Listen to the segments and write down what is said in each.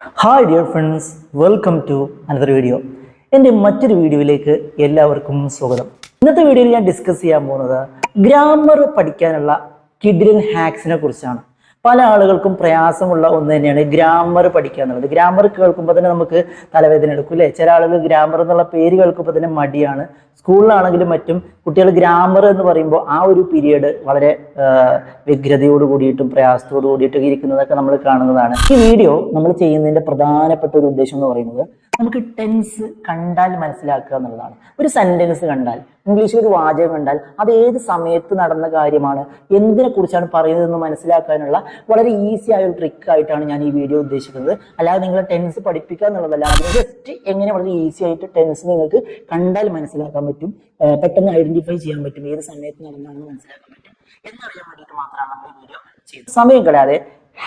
Hi dear friends welcome to another video എന്റെ മറ്റൊരു വീഡിയോയിലേക്ക് എല്ലാവർക്കും സ്വാഗതം. ഇന്നത്തെ വീഡിയോയിൽ ഞാൻ ഡിസ്കസ് ചെയ്യാൻ പോകുന്നത് ഗ്രാമർ പഠിക്കാനുള്ള കിഡിലൻ ഹാക്സിനെ കുറിച്ചാണ്. പല ആളുകൾക്കും പ്രയാസമുള്ള ഒന്ന് തന്നെയാണ് ഗ്രാമർ പഠിക്കുക എന്നുള്ളത്. ഗ്രാമർ കേൾക്കുമ്പോൾ തന്നെ നമുക്ക് തലവേദന എടുക്കും അല്ലേ? ചില ആളുകൾ ഗ്രാമർ എന്നുള്ള പേര് കേൾക്കുമ്പോൾ തന്നെ മടിയാണ്. സ്കൂളിലാണെങ്കിലും മറ്റും കുട്ടികൾ ഗ്രാമർ എന്ന് പറയുമ്പോൾ ആ ഒരു പീരീഡ് വളരെ വ്യഗ്രതയോട് കൂടിയിട്ടും പ്രയാസത്തോട് കൂടിയിട്ടും ഇരിക്കുന്നതൊക്കെ നമ്മൾ കാണുന്നതാണ്. ഈ വീഡിയോ നമ്മൾ ചെയ്യുന്നതിന്റെ പ്രധാനപ്പെട്ട ഒരു ഉദ്ദേശം എന്ന് പറയുന്നത് നമുക്ക് ടെൻസ് കണ്ടാൽ മനസ്സിലാക്കുക എന്നുള്ളതാണ്. ഒരു സെന്റൻസ് കണ്ടാൽ ഇംഗ്ലീഷിൽ ഒരു വാചകം കണ്ടാൽ അത് ഏത് സമയത്ത് നടന്ന കാര്യമാണ് എന്തിനെ കുറിച്ചാണ് പറയുന്നതെന്ന് മനസ്സിലാക്കാനുള്ള വളരെ ഈസി ആയ ഒരു ട്രിക്കായിട്ടാണ് ഞാൻ ഈ വീഡിയോ ഉദ്ദേശിക്കുന്നത്. അല്ലാതെ നിങ്ങളെ ടെൻസ് പഠിപ്പിക്കുക എന്നുള്ളതല്ല അതിന് ജസ്റ്റ് എങ്ങനെ വളരെ ഈസി ആയിട്ട് ടെൻസ് നിങ്ങൾക്ക് കണ്ടാൽ മനസ്സിലാക്കാൻ പറ്റും. പെട്ടെന്ന് ഐഡന്റിഫൈ ചെയ്യാൻ പറ്റും ഏത് സമയത്ത് നടന്നാണെന്ന് മനസ്സിലാക്കാൻ പറ്റും. എന്നറിയാൻ വേണ്ടിയിട്ട് മാത്രമാണ് ഈ വീഡിയോ ചെയ്തത്. സമയം കളയാതെ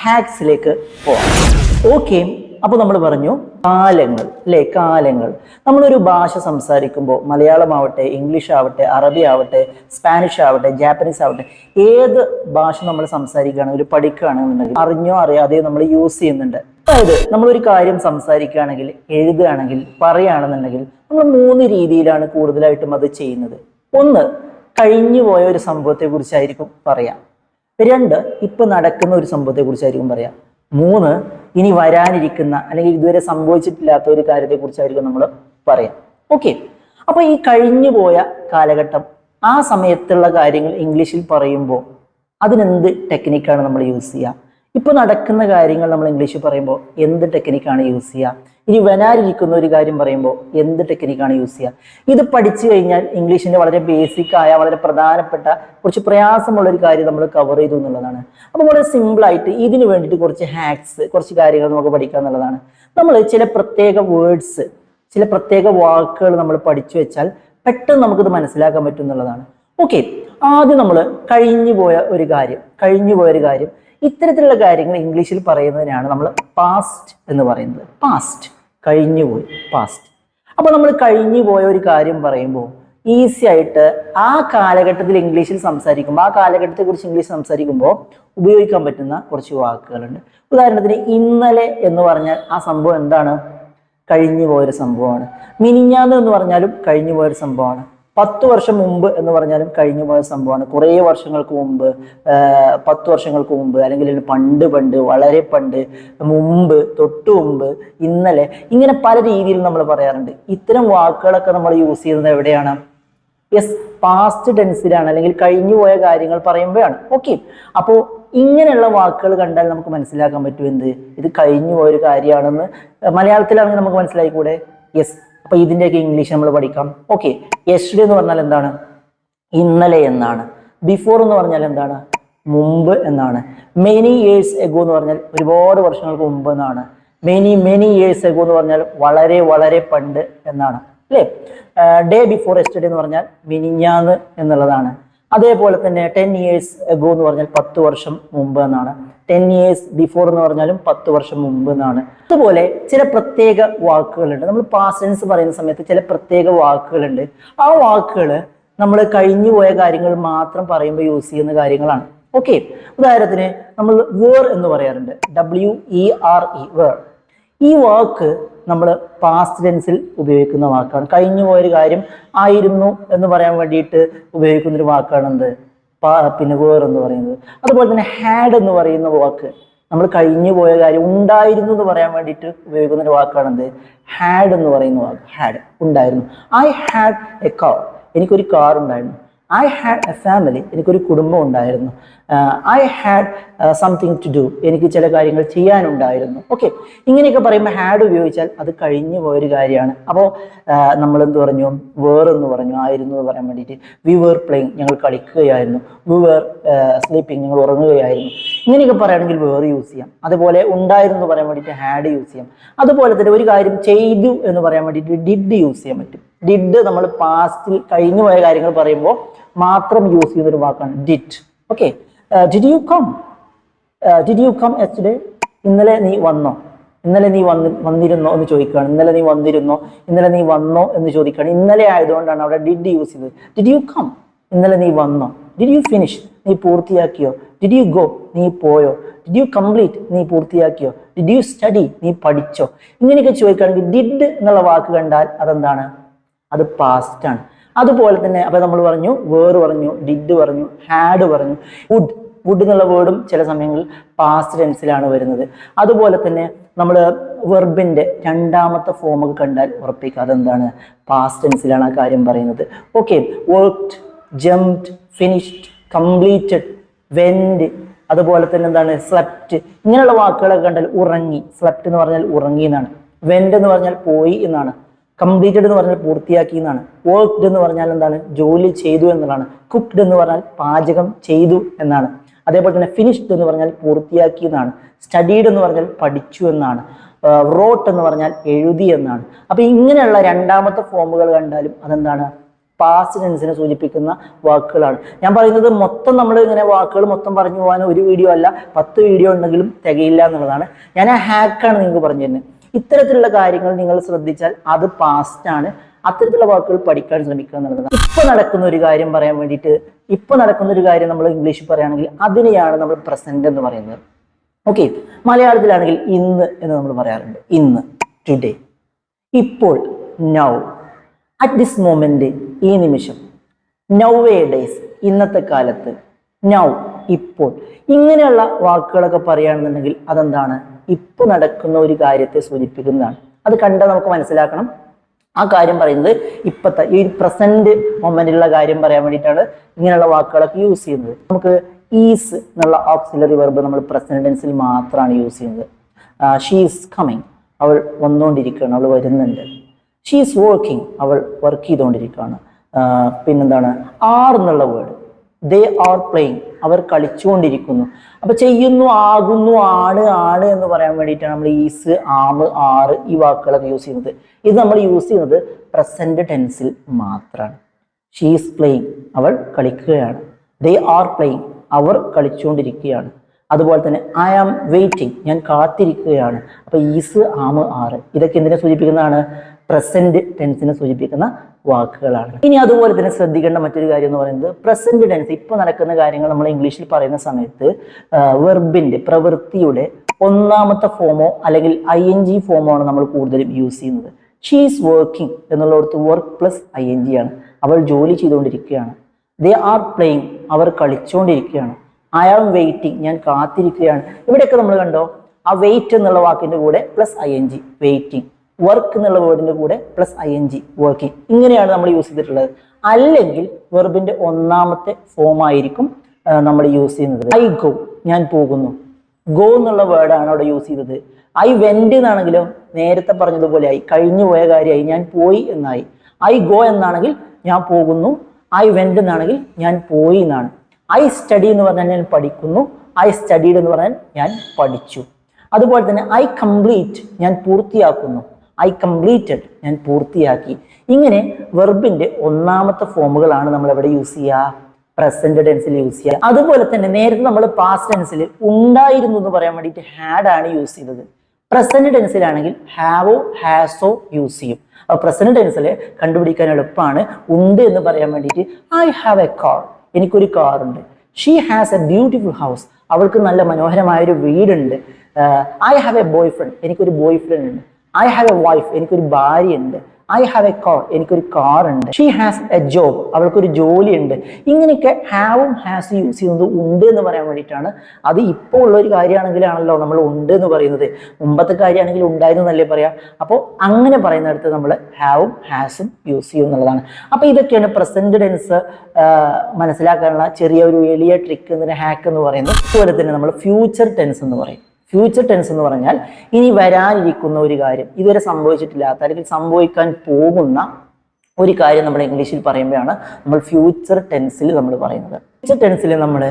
ഹാക്സിലേക്ക് പോവാം. ഓക്കെ അപ്പോൾ നമ്മൾ പറഞ്ഞു കാലങ്ങൾ അല്ലേ കാലങ്ങൾ. നമ്മളൊരു ഭാഷ സംസാരിക്കുമ്പോൾ മലയാളമാവട്ടെ ഇംഗ്ലീഷ് ആവട്ടെ അറബി ആവട്ടെ സ്പാനിഷ് ആവട്ടെ ജാപ്പനീസ് ആവട്ടെ ഏത് ഭാഷ നമ്മൾ സംസാരിക്കുകയാണെങ്കിൽ പഠിക്കുകയാണെന്നുണ്ടെങ്കിൽ അറിഞ്ഞോ അറിയാതെയോ നമ്മൾ യൂസ് ചെയ്യുന്നുണ്ട്. അതായത് നമ്മളൊരു കാര്യം സംസാരിക്കുകയാണെങ്കിൽ എഴുതുകയാണെങ്കിൽ പറയുകയാണെന്നുണ്ടെങ്കിൽ നമ്മൾ മൂന്ന് രീതിയിലാണ് കൂടുതലായിട്ടും അത് ചെയ്യുന്നത്. ഒന്ന് കഴിഞ്ഞു പോയ ഒരു സംഭവത്തെ കുറിച്ചായിരിക്കും പറയാം. രണ്ട് ഇപ്പൊ നടക്കുന്ന ഒരു സംഭവത്തെ കുറിച്ചായിരിക്കും പറയാം. മൂന്ന് ഇനി വരാനിരിക്കുന്ന അല്ലെങ്കിൽ ഇതുവരെ സംഭവിച്ചിട്ടില്ലാത്ത ഒരു കാര്യത്തെക്കുറിച്ചായിരിക്കും നമ്മൾ പറയാം. ഓക്കെ അപ്പോൾ ഈ കഴിഞ്ഞു പോയ കാലഘട്ടം ആ സമയത്തുള്ള കാര്യങ്ങൾ ഇംഗ്ലീഷിൽ പറയുമ്പോൾ അതിനെന്ത് ടെക്നിക്കാണ് നമ്മൾ യൂസ് ചെയ്യുക ഇപ്പൊ നടക്കുന്ന കാര്യങ്ങൾ നമ്മൾ ഇംഗ്ലീഷിൽ പറയുമ്പോൾ എന്ത് ടെക്നിക്കാണ് യൂസ് ചെയ്യുക ഇനി വരാനിരിക്കുന്ന ഒരു കാര്യം പറയുമ്പോൾ എന്ത് ടെക്നിക്കാണ് യൂസ് ചെയ്യുക ഇത് പഠിച്ചു കഴിഞ്ഞാൽ ഇംഗ്ലീഷിന്റെ വളരെ ബേസിക് ആയ വളരെ പ്രധാനപ്പെട്ട കുറച്ച് പ്രയാസമുള്ള ഒരു കാര്യം നമ്മൾ കവർ ചെയ്തു എന്നുള്ളതാണ്. അപ്പോൾ വളരെ സിമ്പിൾ ആയിട്ട് ഇതിന് വേണ്ടിയിട്ട് കുറച്ച് ഹാക്സ് കുറച്ച് കാര്യങ്ങൾ നമുക്ക് പഠിക്കുക എന്നുള്ളതാണ്. നമ്മൾ ചില പ്രത്യേക വേർഡ്സ് ചില പ്രത്യേക വാക്കുകൾ നമ്മൾ പഠിച്ചു വെച്ചാൽ പെട്ടെന്ന് നമുക്കിത് മനസ്സിലാക്കാൻ പറ്റും എന്നുള്ളതാണ്. ഓക്കെ ആദ്യം നമ്മൾ കഴിഞ്ഞു പോയ ഒരു കാര്യം കഴിഞ്ഞു പോയ ഒരു കാര്യം. ഇത്തരത്തിലുള്ള കാര്യങ്ങൾ ഇംഗ്ലീഷിൽ പറയുന്നതിനാണ് നമ്മൾ പാസ്റ്റ് എന്ന് പറയുന്നത്. പാസ്റ്റ് കഴിഞ്ഞുപോയി. പാസ്റ്റ് അപ്പോൾ നമ്മൾ കഴിഞ്ഞു പോയ ഒരു കാര്യം പറയുമ്പോൾ ഈസി ആയിട്ട് ആ കാലഘട്ടത്തിൽ ഇംഗ്ലീഷിൽ സംസാരിക്കുമ്പോൾ ആ കാലഘട്ടത്തെ കുറിച്ച് ഇംഗ്ലീഷ് സംസാരിക്കുമ്പോൾ ഉപയോഗിക്കാൻ പറ്റുന്ന കുറച്ച് വാക്കുകളുണ്ട്. ഉദാഹരണത്തിന് ഇന്നലെ എന്ന് പറഞ്ഞാൽ ആ സംഭവം എന്താണ്? കഴിഞ്ഞു പോയൊരു സംഭവമാണ്. മിനിഞ്ഞാന്ന് എന്ന് പറഞ്ഞാലും കഴിഞ്ഞു പോയൊരു സംഭവമാണ്. പത്ത് വർഷം മുമ്പ് എന്ന് പറഞ്ഞാലും കഴിഞ്ഞു പോയ സംഭവമാണ്. കുറേ വർഷങ്ങൾക്ക് മുമ്പ് പത്ത് വർഷങ്ങൾക്ക് മുമ്പ് അല്ലെങ്കിൽ പണ്ട് പണ്ട് വളരെ പണ്ട് മുമ്പ് തൊട്ടു മുമ്പ് ഇന്നലെ ഇങ്ങനെ പല രീതിയിൽ നമ്മൾ പറയാറുണ്ട്. ഇത്തരം വാക്കുകളൊക്കെ നമ്മൾ യൂസ് ചെയ്യുന്നത് എവിടെയാണ്? യെസ് പാസ്റ്റ് ടെൻസിലാണ് അല്ലെങ്കിൽ കഴിഞ്ഞു പോയ കാര്യങ്ങൾ പറയുമ്പോഴാണ്. ഓക്കെ അപ്പോൾ ഇങ്ങനെയുള്ള വാക്കുകൾ കണ്ടാൽ നമുക്ക് മനസ്സിലാക്കാൻ പറ്റും എന്ത്? ഇത് കഴിഞ്ഞു പോയൊരു കാര്യമാണെന്ന് മലയാളത്തിലാണെങ്കിൽ നമുക്ക് മനസ്സിലായിക്കൂടെ? യെസ് അപ്പൊ ഇതിന്റെയൊക്കെ ഇംഗ്ലീഷ് നമ്മൾ പഠിക്കാം. ഓക്കെ യെസ്റ്റർഡേ എന്ന് പറഞ്ഞാൽ എന്താണ്? ഇന്നലെ എന്നാണ്. ബിഫോർ എന്ന് പറഞ്ഞാൽ എന്താണ്? മുമ്പ് എന്നാണ്. മെനി ഇയേഴ്സ് എഗോ എന്ന് പറഞ്ഞാൽ ഒരുപാട് വർഷങ്ങൾക്ക് മുമ്പ് എന്നാണ്. മെനി മെനി ഇയേഴ്സ് എഗോ എന്ന് പറഞ്ഞാൽ വളരെ വളരെ പണ്ട് എന്നാണ്. അല്ലേ? ഡേ ബിഫോർ എസ്റ്റഡേ എന്ന് പറഞ്ഞാൽ മിനിഞ്ഞാന്ന് എന്നുള്ളതാണ്. അതേപോലെ തന്നെ ടെൻ ഇയേഴ്സ് എഗോ എന്ന് പറഞ്ഞാൽ പത്ത് വർഷം മുമ്പ് എന്നാണ്. ടെൻ ഇയേഴ്സ് ബിഫോർ എന്ന് പറഞ്ഞാലും പത്ത് വർഷം മുമ്പ് എന്നാണ്. അതുപോലെ ചില പ്രത്യേക വാക്കുകളുണ്ട്. നമ്മൾ പാസ്റ്റ് ടെൻസ് പറയുന്ന സമയത്ത് ചില പ്രത്യേക വാക്കുകളുണ്ട്. ആ വാക്കുകൾ നമ്മൾ കഴിഞ്ഞു പോയ കാര്യങ്ങൾ മാത്രം പറയുമ്പോൾ യൂസ് ചെയ്യുന്ന കാര്യങ്ങളാണ്. ഓക്കെ ഉദാഹരണത്തിന് നമ്മൾ വേർ എന്ന് പറയാറുണ്ട്. W E R E where ഈ വാക്ക് നമ്മൾ പാസ്റ്റ് ടെൻസിൽ ഉപയോഗിക്കുന്ന വാക്കാണ്. കഴിഞ്ഞു പോയൊരു കാര്യം ആയിരുന്നു എന്ന് പറയാൻ വേണ്ടിയിട്ട് ഉപയോഗിക്കുന്നൊരു വാക്കാണ് എന്ത് പിന്നെ എന്ന് പറയുന്നത്. അതുപോലെ തന്നെ ഹാഡ് എന്ന് പറയുന്ന വാക്ക്. നമ്മൾ കഴിഞ്ഞു പോയ കാര്യം ഉണ്ടായിരുന്നു എന്ന് പറയാൻ വേണ്ടിയിട്ട് ഉപയോഗിക്കുന്ന ഒരു വാക്കാണ് എന്ത് ഹാഡ് എന്ന് പറയുന്ന വാക്ക്. ഹാഡ് ഉണ്ടായിരുന്നു. ഐ ഹാഡ് എ കാർ എനിക്കൊരു കാർ ഉണ്ടായിരുന്നു. ഐ ഹാഡ് എ ഫാമിലി എനിക്കൊരു കുടുംബം ഉണ്ടായിരുന്നു. I had something to do എനിക്ക് ചില കാര്യങ്ങൾ ചെയ്യാനുണ്ടായിരുന്നു. ഓക്കെ ഇങ്ങനെയൊക്കെ പറയുമ്പോൾ ഹാഡ് ഉപയോഗിച്ചാൽ അത് കഴിഞ്ഞു പോയൊരു കാര്യമാണ്. അപ്പോൾ നമ്മൾ എന്ത് പറഞ്ഞു? വേർ എന്ന് പറഞ്ഞു. ആയിരുന്നു എന്ന് പറയാൻ വേണ്ടിയിട്ട്. വി വേർ പ്ലേയിങ് ഞങ്ങൾ കളിക്കുകയായിരുന്നു. വി വേർ സ്ലീപ്പിംഗ് ഞങ്ങൾ ഉറങ്ങുകയായിരുന്നു. ഇങ്ങനെയൊക്കെ പറയുകയാണെങ്കിൽ വേർ യൂസ് ചെയ്യാം. അതുപോലെ ഉണ്ടായിരുന്നു പറയാൻ വേണ്ടിയിട്ട് ഹാഡ് യൂസ് ചെയ്യാം. അതുപോലെ തന്നെ ഒരു കാര്യം ചെയ്തു എന്ന് പറയാൻ വേണ്ടിയിട്ട് ഡിഡ് യൂസ് ചെയ്യാൻ പറ്റും. ഡിഡ് നമ്മൾ പാസ്റ്റിൽ കഴിഞ്ഞു പോയ കാര്യങ്ങൾ പറയുമ്പോൾ മാത്രം യൂസ് ചെയ്യുന്ന ഒരു വാക്കാണ് did okay did you come did you come yesterday ഇന്നലെ നീ വന്നോ? ഇന്നലെ നീ വന്ന് വന്നിരുന്നോ എന്ന് ചോദിക്കുകയാണ്. ഇന്നലെ നീ വന്നിരുന്നോ? ഇന്നലെ നീ വന്നോ എന്ന് ചോദിക്കുകയാണ്. ഇന്നലെ ആയതുകൊണ്ടാണ് അവിടെ ഡിഡ് യൂസ് ചെയ്തത്. ഡിഡ് യു കം ഇന്നലെ നീ വന്നോ? ഡിഡ് യു ഫിനിഷ് നീ പൂർത്തിയാക്കിയോ? ഡിഡ് യു ഗോ നീ പോയോ? ഡിഡ് യു കംപ്ലീറ്റ് നീ പൂർത്തിയാക്കിയോ? ഡിഡ് യു സ്റ്റഡി നീ പഠിച്ചോ? ഇങ്ങനെയൊക്കെ ചോദിക്കുകയാണെങ്കിൽ ഡിഡ് എന്നുള്ള വാക്ക് കണ്ടാൽ അതെന്താണ്? അത് പാസ്റ്റ് ആണ്. അതുപോലെ തന്നെ അപ്പൊ നമ്മൾ പറഞ്ഞു വേർ പറഞ്ഞു ഡിഡ് പറഞ്ഞു ഹാഡ് പറഞ്ഞു. വുഡ് വുഡ് എന്നുള്ള വേർഡും ചില സമയങ്ങളിൽ പാസ്റ്റ് ടെൻസിലാണ് വരുന്നത്. അതുപോലെ തന്നെ നമ്മൾ വെർബിന്റെ രണ്ടാമത്തെ ഫോം ഒക്കെ കണ്ടാൽ ഉറപ്പിക്കുക. അതെന്താണ്? പാസ്റ്റ് ടെൻസിലാണ് ആ കാര്യം പറയുന്നത്. Okay worked jumped finished completed went അതുപോലെ തന്നെ എന്താണ്? സ്ലെപ്റ്റ് ഇങ്ങനെയുള്ള വാക്കുകളൊക്കെ കണ്ടാൽ ഉറങ്ങി. സ്ലെപ്റ്റ് എന്ന് പറഞ്ഞാൽ ഉറങ്ങി എന്നാണ്. വെൻഡ് എന്ന് പറഞ്ഞാൽ പോയി എന്നാണ്. കംപ്ലീറ്റഡ് എന്ന് പറഞ്ഞാൽ പൂർത്തിയാക്കി എന്നാണ്. വർക്ക്ഡ് എന്ന് പറഞ്ഞാൽ എന്താണ്? ജോലി ചെയ്തു എന്നുള്ളതാണ്. കുക്ക്ഡ് എന്ന് പറഞ്ഞാൽ പാചകം ചെയ്തു എന്നാണ്. അതേപോലെ തന്നെ ഫിനിഷ്ഡ് എന്ന് പറഞ്ഞാൽ പൂർത്തിയാക്കി എന്നാണ്. സ്റ്റഡീഡ് എന്ന് പറഞ്ഞാൽ പഠിച്ചു എന്നാണ്. റോട്ട് എന്ന് പറഞ്ഞാൽ എഴുതി എന്നാണ്. അപ്പൊ ഇങ്ങനെയുള്ള രണ്ടാമത്തെ ഫോമുകൾ കണ്ടാലും അതെന്താണ്? പാസ്റ്റ് ടെൻസിനെ സൂചിപ്പിക്കുന്ന വാക്കുകളാണ്. ഞാൻ പറയുന്നത് മൊത്തം നമ്മൾ ഇങ്ങനെ വാക്കുകൾ മൊത്തം പറഞ്ഞു പോകാൻ ഒരു വീഡിയോ അല്ല. പത്ത് വീഡിയോ ഉണ്ടെങ്കിലും തികയില്ല എന്നുള്ളതാണ്. ഞാൻ ആ ഹാക്കാണ് നിങ്ങൾക്ക് പറഞ്ഞു തരുന്നത്. ഇത്തരത്തിലുള്ള കാര്യങ്ങൾ നിങ്ങൾ ശ്രദ്ധിച്ചാൽ അത് പാസ്റ്റ് ആണ്. അത്തരത്തിലുള്ള വാക്കുകൾ പഠിക്കാൻ ശ്രമിക്കുക എന്നുള്ളതാണ് ഇപ്പൊ നടക്കുന്ന ഒരു കാര്യം പറയാൻ വേണ്ടിയിട്ട് ഇപ്പൊ നടക്കുന്ന ഒരു കാര്യം നമ്മൾ ഇംഗ്ലീഷിൽ പറയുകയാണെങ്കിൽ അതിനെയാണ് നമ്മൾ പ്രസന്റ് എന്ന് പറയുന്നത്. ഓക്കെ മലയാളത്തിലാണെങ്കിൽ ഇന്ന് എന്ന് നമ്മൾ പറയാറുണ്ട്. ഇന്ന് ടുഡേ ഇപ്പോൾ നൗ അറ്റ് ദിസ് മൊമെന്റ് ഈ നിമിഷം. നൗവേ ഡേയ്സ് ഇന്നത്തെ കാലത്ത്. നൗ ഇപ്പോൾ. ഇങ്ങനെയുള്ള വാക്കുകളൊക്കെ പറയുകയാണെന്നുണ്ടെങ്കിൽ അതെന്താണ്? ഇപ്പൊ നടക്കുന്ന ഒരു കാര്യത്തെ സൂചിപ്പിക്കുന്നതാണ്. അത് കണ്ടാൽ നമുക്ക് മനസ്സിലാക്കണം. ആ കാര്യം പറയുന്നത് ഇപ്പത്തെ ഈ പ്രസന്റ് മൊമെന്റിലുള്ള കാര്യം പറയാൻ വേണ്ടിയിട്ടാണ് ഇങ്ങനെയുള്ള വാക്കുകളൊക്കെ യൂസ് ചെയ്യുന്നത്. നമുക്ക് ഈസ് എന്നുള്ള ഓക്സിലറി വെർബ് നമ്മൾ പ്രസന്റ് ടെൻസിൽ മാത്രമാണ് യൂസ് ചെയ്യുന്നത്. ഷീസ് കമ്മിങ് അവൾ വന്നുകൊണ്ടിരിക്കുകയാണ്. അവൾ വരുന്നുണ്ട്. ഷീസ് വർക്കിംഗ് അവൾ വർക്ക് ചെയ്തുകൊണ്ടിരിക്കുകയാണ്. പിന്നെന്താണ്? ആർ എന്നുള്ള വേർഡ് ദേ ആർ പ്ലേയിങ് അവർ കളിച്ചുകൊണ്ടിരിക്കുന്നു. അപ്പൊ ചെയ്യുന്നു ആകുന്നു ആണ് ആണ് എന്ന് പറയാൻ വേണ്ടിയിട്ടാണ് നമ്മൾ ഈസ് ആമ് ആറ് ഈ വാക്കുകളൊക്കെ യൂസ് ചെയ്യുന്നത്. ഇത് നമ്മൾ യൂസ് ചെയ്യുന്നത് പ്രസന്റ് ടെൻസിൽ മാത്രമാണ് ഷീസ് പ്ലേയിങ് അവൾ കളിക്കുകയാണ്. ദേ ആർ പ്ലേയിങ് അവർ കളിച്ചുകൊണ്ടിരിക്കുകയാണ്. അതുപോലെ തന്നെ ഐ ആം വെയിറ്റിംഗ് ഞാൻ കാത്തിരിക്കുകയാണ്. അപ്പൊ ഈസ് ആമ് ആറ് ഇതൊക്കെ എന്തിനെ സൂചിപ്പിക്കുന്നതാണ്? പ്രസന്റ് ടെൻസിനെ സൂചിപ്പിക്കുന്ന വാക്കുകളാണ്. ഇനി അതുപോലെ തന്നെ ശ്രദ്ധിക്കേണ്ട മറ്റൊരു കാര്യം എന്ന് പറയുന്നത് പ്രസന്റ് ടെൻസ് ഇപ്പൊ നടക്കുന്ന കാര്യങ്ങൾ നമ്മൾ ഇംഗ്ലീഷിൽ പറയുന്ന സമയത്ത് വെർബിന്റെ പ്രവൃത്തിയുടെ ഒന്നാമത്തെ ഫോമോ അല്ലെങ്കിൽ ഐ എൻ ജി ഫോമോ ആണ് നമ്മൾ കൂടുതലും യൂസ് ചെയ്യുന്നത്. She's working എന്നുള്ളടത്ത് work plus I N G ആണ്. അവൾ ജോലി ചെയ്തുകൊണ്ടിരിക്കുകയാണ്. ദേ ആർ പ്ലേയിങ് അവർ കളിച്ചുകൊണ്ടിരിക്കുകയാണ് ഐ ആം വെയിറ്റിംഗ് ഞാൻ കാത്തിരിക്കുകയാണ്. ഇവിടെയൊക്കെ നമ്മൾ കണ്ടോ? ആ വെയിറ്റ് എന്നുള്ള വാക്കിന്റെ കൂടെ plus I N G waiting work എന്നുള്ള വേർഡിന്റെ കൂടെ plus I N G working ഇങ്ങനെയാണ് നമ്മൾ യൂസ് ചെയ്തിട്ടുള്ളത്. അല്ലെങ്കിൽ വെർബിന്റെ ഒന്നാമത്തെ ഫോം ആയിരിക്കും നമ്മൾ യൂസ് ചെയ്യുന്നത്. ഐ ഗോ ഞാൻ പോകുന്നു. ഗോ എന്നുള്ള വേർഡാണ് അവിടെ യൂസ് ചെയ്തത്. ഐ വെന്റ് എന്നാണെങ്കിലോ നേരത്തെ പറഞ്ഞതുപോലെ ആയി കഴിഞ്ഞു പോയ കാര്യമായി ഞാൻ പോയി എന്നായി. ഐ ഗോ എന്നാണെങ്കിൽ ഞാൻ പോകുന്നു. ഐ വെന്റ് എന്നാണെങ്കിൽ ഞാൻ പോയി എന്നാണ്. ഐ സ്റ്റഡി എന്ന് പറഞ്ഞാൽ ഞാൻ പഠിക്കുന്നു. ഐ സ്റ്റഡീഡ് എന്ന് പറഞ്ഞാൽ ഞാൻ പഠിച്ചു. അതുപോലെ തന്നെ ഐ കംപ്ലീറ്റ് ഞാൻ പൂർത്തിയാക്കുന്നു. ഐ കംപ്ലീറ്റഡ് ഞാൻ പൂർത്തിയാക്കി. ഇങ്ങനെ വെർബിന്റെ ഒന്നാമത്തെ ഫോമുകളാണ് നമ്മൾ എവിടെ യൂസ് ചെയ്യുക. പ്രസന്റ് ടെൻസിൽ യൂസ് ചെയ്യുക. അതുപോലെ തന്നെ നേരത്തെ നമ്മൾ പാസ്റ്റ് ടെൻസിൽ ഉണ്ടായിരുന്നു എന്ന് പറയാൻ വേണ്ടിയിട്ട് ഹാഡ് ആണ് യൂസ് ചെയ്തത്. പ്രസന്റ് ടെൻസിലാണെങ്കിൽ ഹാവോ ഹാസോ യൂസ് ചെയ്യും. അപ്പൊ പ്രസന്റ് ടെൻസിൽ കണ്ടുപിടിക്കാൻ എളുപ്പമാണ്. ഉണ്ട് എന്ന് പറയാൻ വേണ്ടിയിട്ട് ഐ ഹാവ് എ കാർ എനിക്കൊരു കാറുണ്ട് she has a beautiful house അവൾക്ക് നല്ല മനോഹരമായ ഒരു വീടുണ്ട്. I have a boyfriend എനിക്കൊരു ബോയ് ഫ്രണ്ട് ഉണ്ട്. ഐ ഹാവ് എ വൈഫ് എനിക്കൊരു ഭാര്യയുണ്ട്. ഐ ഹാവ് എ കാർ എനിക്കൊരു കാർ ഉണ്ട്. ഷീ ഹാസ് എ ജോബ് അവൾക്കൊരു ജോലിയുണ്ട്. ഇങ്ങനെയൊക്കെ ഹാവും ഹാസ് യൂസ് ചെയ്യുന്നത് ഉണ്ട് എന്ന് പറയാൻ വേണ്ടിയിട്ടാണ്. അത് ഇപ്പോൾ ഉള്ള ഒരു കാര്യമാണെങ്കിലാണല്ലോ നമ്മൾ ഉണ്ട് എന്ന് പറയുന്നത്. മുമ്പത്തെ കാര്യമാണെങ്കിൽ ഉണ്ടായിരുന്നു എന്നല്ലേ പറയാം. അപ്പോൾ അങ്ങനെ പറയുന്നിടത്ത് നമ്മൾ ഹാവും ഹാസും യൂസ് ചെയ്യും എന്നുള്ളതാണ്. അപ്പോൾ ഇതൊക്കെയാണ് പ്രസന്റ് ടെൻസ് മനസ്സിലാക്കാനുള്ള ചെറിയ ഒരു എളിയ ട്രിക്ക് എന്നൊരു ഹാക്ക് എന്ന് പറയുന്നത്. അതുപോലെ തന്നെ നമ്മൾ ഫ്യൂച്ചർ ടെൻസ് എന്ന് പറയും. ഫ്യൂച്ചർ ടെൻസ് എന്ന് പറഞ്ഞാൽ ഇനി വരാനിരിക്കുന്ന ഒരു കാര്യം. ഇതുവരെ സംഭവിച്ചിട്ടില്ലാത്ത അല്ലെങ്കിൽ സംഭവിക്കാൻ പോകുന്ന ഒരു കാര്യം നമ്മൾ ഇംഗ്ലീഷിൽ പറയുമ്പോഴാണ് നമ്മൾ ഫ്യൂച്ചർ ടെൻസിൽ നമ്മൾ പറയുന്നത്. ഫ്യൂച്ചർ ടെൻസിൽ നമ്മൾ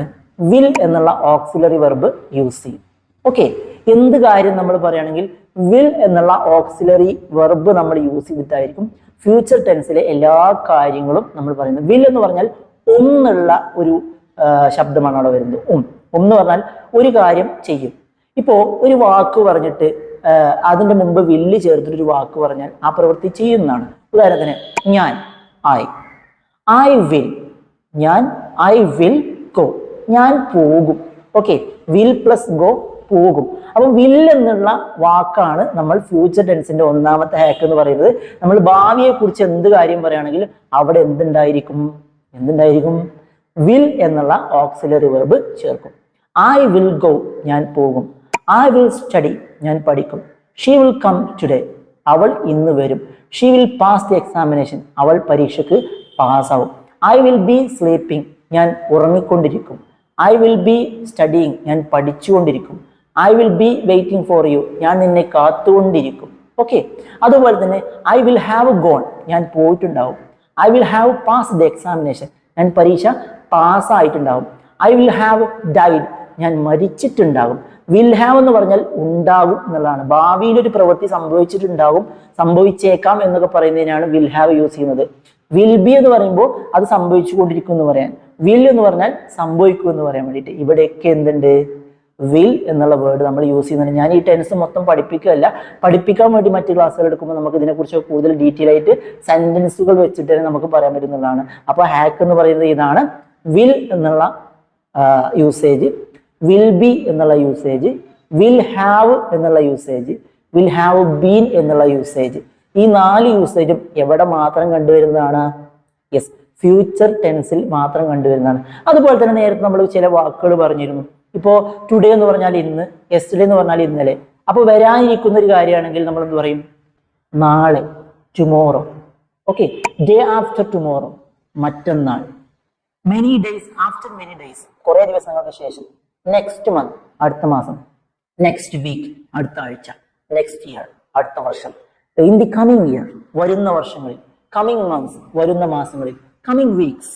വിൽ എന്നുള്ള ഓക്സിലറി വെർബ് യൂസ് ചെയ്യും. ഓക്കെ എന്ത് കാര്യം നമ്മൾ പറയുകയാണെങ്കിൽ വിൽ എന്നുള്ള ഓക്സിലറി വെർബ് നമ്മൾ യൂസ് ചെയ്തിട്ടായിരിക്കും ഫ്യൂച്ചർ ടെൻസിലെ എല്ലാ കാര്യങ്ങളും നമ്മൾ പറയുന്നത്. വിൽ എന്ന് പറഞ്ഞാൽ ഒന്നുള്ള ഒരു ശബ്ദമാണ് അവിടെ വരുന്നത്. ഉം എന്ന് പറഞ്ഞാൽ ഒരു കാര്യം ചെയ്യും. ഇപ്പോ ഒരു വാക്ക് പറഞ്ഞിട്ട് അതിന്റെ മുമ്പ് വില്ല് ചേർത്തിട്ട് ഒരു വാക്ക് പറഞ്ഞാൽ ആ പ്രവൃത്തി ചെയ്യുന്നതാണ്. ഉദാഹരണത്തിന് ഞാൻ ഐ ഐ വിൽ ഞാൻ ഐ വിൽ ഗോ ഞാൻ പോകും. ഓക്കെ വിൽ പ്ലസ് ഗോ പോകും. അപ്പം വിൽ എന്നുള്ള വാക്കാണ് നമ്മൾ ഫ്യൂച്ചർ ടെൻസിന്റെ ഒന്നാമത്തെ ഹാക്ക് എന്ന് പറയുന്നത്. നമ്മൾ ഭാവിയെ കുറിച്ച് എന്ത് കാര്യം പറയുകയാണെങ്കിൽ അവിടെ എന്തുണ്ടായിരിക്കും? എന്തുണ്ടായിരിക്കും? വിൽ എന്നുള്ള ഓക്സിലറി വെർബ് ചേർക്കും. ഐ വിൽ ഗോ ഞാൻ പോകും. ഐ വിൽ സ്റ്റഡി ഞാൻ പഠിക്കും. ഷീ വിൽ കം ടുഡേ അവൾ ഇന്ന് വരും. She will pass the examination അവൾ പരീക്ഷയ്ക്ക് പാസ്സാവും ഐ വിൽ ബി സ്ലീപ്പിംഗ് ഞാൻ ഉറങ്ങിക്കൊണ്ടിരിക്കും. ഐ വിൽ ബി സ്റ്റഡിയിങ് ഞാൻ പഠിച്ചുകൊണ്ടിരിക്കും. I will be waiting for you ഞാൻ നിന്നെ കാത്തുകൊണ്ടിരിക്കും. ഓക്കെ അതുപോലെ തന്നെ ഐ വിൽ ഹാവ് ഗോൺ ഞാൻ പോയിട്ടുണ്ടാവും. I will have pass the examination ഞാൻ പരീക്ഷ പാസ്സായിട്ടുണ്ടാവും ഐ വിൽ ഹാവ് ഡൈഡ് ഞാൻ മരിച്ചിട്ടുണ്ടാകും. വിൽ ഹാവ് എന്ന് പറഞ്ഞാൽ ഉണ്ടാകും എന്നുള്ളതാണ്. ഭാവിയിൽ ഒരു പ്രവൃത്തി സംഭവിച്ചിട്ടുണ്ടാകും സംഭവിച്ചേക്കാം എന്നൊക്കെ പറയുന്നതിനാണ് വിൽ ഹാവ് യൂസ് ചെയ്യുന്നത്. വിൽ ബി എന്ന് പറയുമ്പോൾ അത് സംഭവിച്ചു കൊണ്ടിരിക്കും എന്ന് പറയാൻ. വിൽ എന്ന് പറഞ്ഞാൽ സംഭവിക്കും എന്ന് പറയാൻ വേണ്ടിയിട്ട്. ഇവിടെയൊക്കെ എന്തുണ്ട്? വിൽ എന്നുള്ള വേർഡ് നമ്മൾ യൂസ് ചെയ്യുന്നുണ്ട്. ഞാൻ ഈ ടെൻസ് മൊത്തം പഠിപ്പിക്കുകയല്ല. പഠിപ്പിക്കാൻ വേണ്ടി മറ്റ് ക്ലാസ്സുകൾ എടുക്കുമ്പോൾ നമുക്ക് ഇതിനെക്കുറിച്ച് കൂടുതൽ ഡീറ്റെയിൽ ആയിട്ട് സെന്റൻസുകൾ വെച്ചിട്ട് തന്നെ നമുക്ക് പറയാൻ പറ്റുന്നതാണ്. അപ്പോൾ ഹാക്ക് എന്ന് പറയുന്നത് ഇതാണ്. വിൽ എന്നുള്ള യൂസേജ് വിൽ ബി എന്നുള്ള യൂസേജ് വിൽ ഹാവ് എന്നുള്ള യൂസേജ് വിൽ ഹാവ് ബീൻ എന്നുള്ള യൂസേജ് ഈ നാല് യൂസേജും എവിടെ മാത്രം കണ്ടുവരുന്നതാണ്? യെസ് ഫ്യൂച്ചർ ടെൻസിൽ മാത്രം കണ്ടുവരുന്നതാണ്. അതുപോലെ തന്നെ നേരത്തെ നമ്മൾ ചില വാക്കുകൾ പറഞ്ഞിരുന്നു. ഇപ്പോൾ ടുഡേ എന്ന് പറഞ്ഞാൽ ഇന്ന് യെസ്റ്റർഡേ എന്ന് പറഞ്ഞാൽ ഇന്നലെ. അപ്പോൾ വരാനിരിക്കുന്ന ഒരു കാര്യമാണെങ്കിൽ നമ്മൾ എന്ത് പറയും? നാളെ tomorrow okay day after tomorrow മറ്റന്നാൾ. Many days after many days കുറേ ദിവസങ്ങൾക്ക് ശേഷം. നെക്സ്റ്റ് മന്ത് അടുത്ത മാസം. നെക്സ്റ്റ് വീക്ക് അടുത്ത ആഴ്ച. നെക്സ്റ്റ് ഇയർ അടുത്ത വർഷം. ഇൻ ദി കമ്മിങ് ഇയർ വരുന്ന വർഷങ്ങളിൽ കമ്മിങ് മന്ത്സ് വരുന്ന മാസങ്ങളിൽ കമ്മിങ് വീക്സ്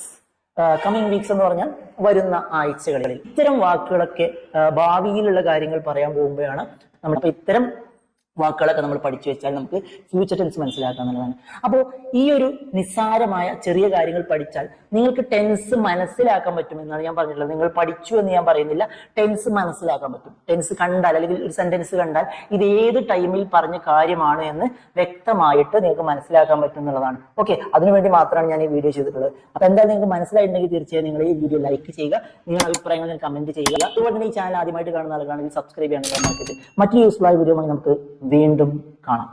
കമ്മിങ് വീക്സ് എന്ന് പറഞ്ഞാൽ വരുന്ന ആഴ്ചകളിൽ. ഇത്തരം വാക്കുകളൊക്കെ ഭാവിയിലുള്ള കാര്യങ്ങൾ പറയാൻ പോകുമ്പോഴാണ് നമ്മൾ ഇത്തരം വാക്കുകളൊക്കെ നമ്മൾ പഠിച്ചു വെച്ചാൽ നമുക്ക് ഫ്യൂച്ചർ ടെൻസ് മനസ്സിലാക്കാന്നുള്ളതാണ് അപ്പോൾ ഈ ഒരു നിസ്സാരമായ ചെറിയ കാര്യങ്ങൾ പഠിച്ചാൽ നിങ്ങൾക്ക് ടെൻസ് മനസ്സിലാക്കാൻ പറ്റും എന്നാണ് ഞാൻ പറഞ്ഞിട്ടുള്ളത്. നിങ്ങൾ പഠിച്ചു എന്ന് ഞാൻ പറയുന്നില്ല. ടെൻസ് മനസ്സിലാക്കാൻ പറ്റും. ടെൻസ് കണ്ടാൽ അല്ലെങ്കിൽ ഒരു സെന്റൻസ് കണ്ടാൽ ഇത് ഏത് ടൈമിൽ പറഞ്ഞ കാര്യമാണ് എന്ന് വ്യക്തമായിട്ട് നിങ്ങൾക്ക് മനസ്സിലാക്കാൻ പറ്റും എന്നുള്ളതാണ്. ഓക്കെ അതിനുവേണ്ടി മാത്രമാണ് ഞാൻ ഈ വീഡിയോ ചെയ്തിട്ടുള്ളത്. അപ്പോൾ എന്തായാലും നിങ്ങൾക്ക് മനസ്സിലായിട്ടുണ്ടെങ്കിൽ തീർച്ചയായും നിങ്ങൾ ഈ വീഡിയോ ലൈക്ക് ചെയ്യുക. നിങ്ങളുടെ അഭിപ്രായങ്ങൾ കമന്റ് ചെയ്യുക. അതുപോലെ തന്നെ ഈ ചാനൽ ആദ്യമായിട്ട് കാണുന്ന ആളുകളാണെങ്കിൽ സബ്സ്ക്രൈബ് ചെയ്യാൻ മറ്റൊരു യൂസ്ഫുൾ ആയ വീഡിയോ നമുക്ക് വീണ്ടും കാണാം.